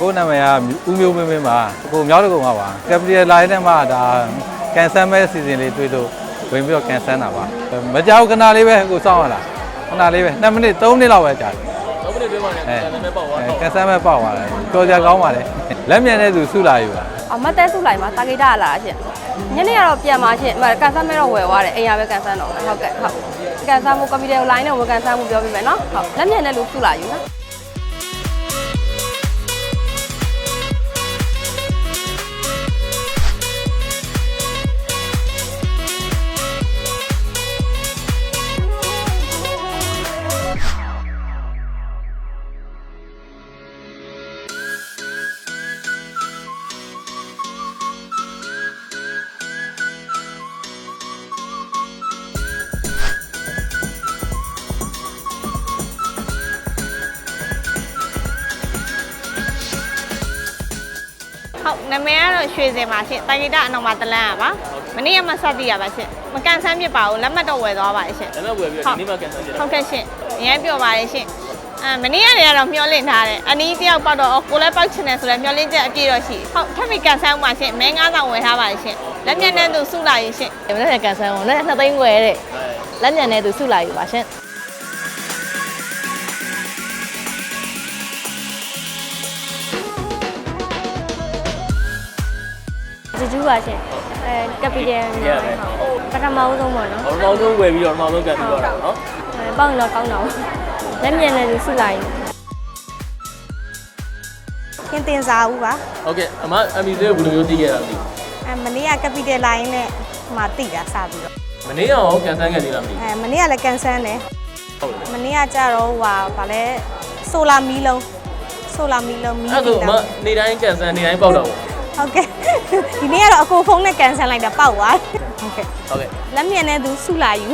ကိုနာမည်ကဦးမျိုးမင်းမင်းပါကိုမြောက်တကုံပါပါကပတီလိုင်းနဲ့မှဒါကန်ဆယ်မဲ့စီစဉ်လေးတွေ့လို့ဝင်ပြီးတော့ကန်ဆယ်တာပါမကြောက်ခဏလေးပဲကိုစောင့်ရတာခဏလေးပဲ2မိနစ်3မိနစ်လောက်ပဲကြာတယ်တော့ဘယ်လိုပြောမှလဲကန်နာမည်ပေါ့ဝါအဲတော့ကန်ဆယ်မဲ့ပေါက်သွားတယ်ကြော်ကြကောင်းပါလေလက်မြန်တဲ့သူစုလာယူတာအမတ်တဲစုလိုက်မှာတာဂိတာလာရှင်ညနေကတော့ပြန်มาရှင်အမကန်ဆယ်မဲတော့ဝယ်သွားတယ်အိမ်ရပဲကန်ဆယ်တော့ဟုတ်ကဲ့ဟုတ်ကန်ဆယ်မှုကွန်ပျူတာလိုင်းနဲ့ဝယ်ကန်ဆယ်မှုပြောပြမယ်နော်ဟုတ်လက်မြန်တဲ့လူစုလာယူနော် ဟုတ်နာမည်ကတော့ရွှေစင်ပါရှင်တာဂီတာအနောက်မှာတလန်းရပါမနေ့ကမှစတည်ရပါရှင်မကန်ဆန်းဖြစ်ပါဘူးလက်မှတ်တော့ဝယ်သွားပါရှင်နာမည်ဝယ်ပြီးတော့ဒီနေ့မှကန်ဆယ်ကြတာဟုတ်ကဲ့ရှင်အရင်ပြောပါတယ်ရှင်အဲမနေ့ကတည်းကတော့မျောလင့်ထားတယ်အနီးတယောက်ပေါက်တော့အော်ကိုလည်းပေါက်ချင်တယ်ဆိုတော့မျောလင့်ချက်အပြည့်တော့ရှိဟုတ်ထပ်ပြီးကန်ဆန်းပါရှင်မဲ9000ဝယ်ထားပါတယ်ရှင်လက်မျက်နှာသူစုလာရင်ရှင်မနေ့ကကန်ဆယ်ကိုလည်းနှစ်သိန်းဝယ်တဲ့လက်ညံနဲ့သူစုလာယူပါရှင် ဂျူးဂျူးပါရှင်အဲကပီတယ်ပထမဦးဆုံးပေါ့နော်ဘာလို့တော့ဝယ်ပြီးတော့နောက်ဆုံးကန်ပြီးတော့နော်အဲပေါင်းတော့ကောင်းတော့လက်မြန်နဲ့သူစုလိုက်ကင်းတင်စားဦးပါဟုတ်ကဲ့အမအမီလေးဘယ်လိုမျိုးတည်ခဲ့တာလဲအဲမနေ့ကကပီတယ်လိုင်းနဲ့မှတိတာစပြီးတော့မနေ့ကရောကန်ဆယ်ကန်နေလားမသိအဲမနေ့ကလည်းကန်ဆန်းတယ်ဟုတ်တယ်မနေ့ကကြတော့ဟိုဟာဗာလဲဆိုလာမီလုံးဆိုလာမီလုံးမီအဲ့ဒါဆိုအမနေတိုင်းကန်ဆယ်နေတိုင်းပေါက်တော့ ဟုတ်ကဲ့ဒီနေ့ကတော့အကိုဖုန်းနဲ့ကန်ဆန်းလိုက်တာပေါက်သွားဟုတ်ကဲ့ဟုတ်ကဲ့လက်မြန်နဲ့သူစုလာယူ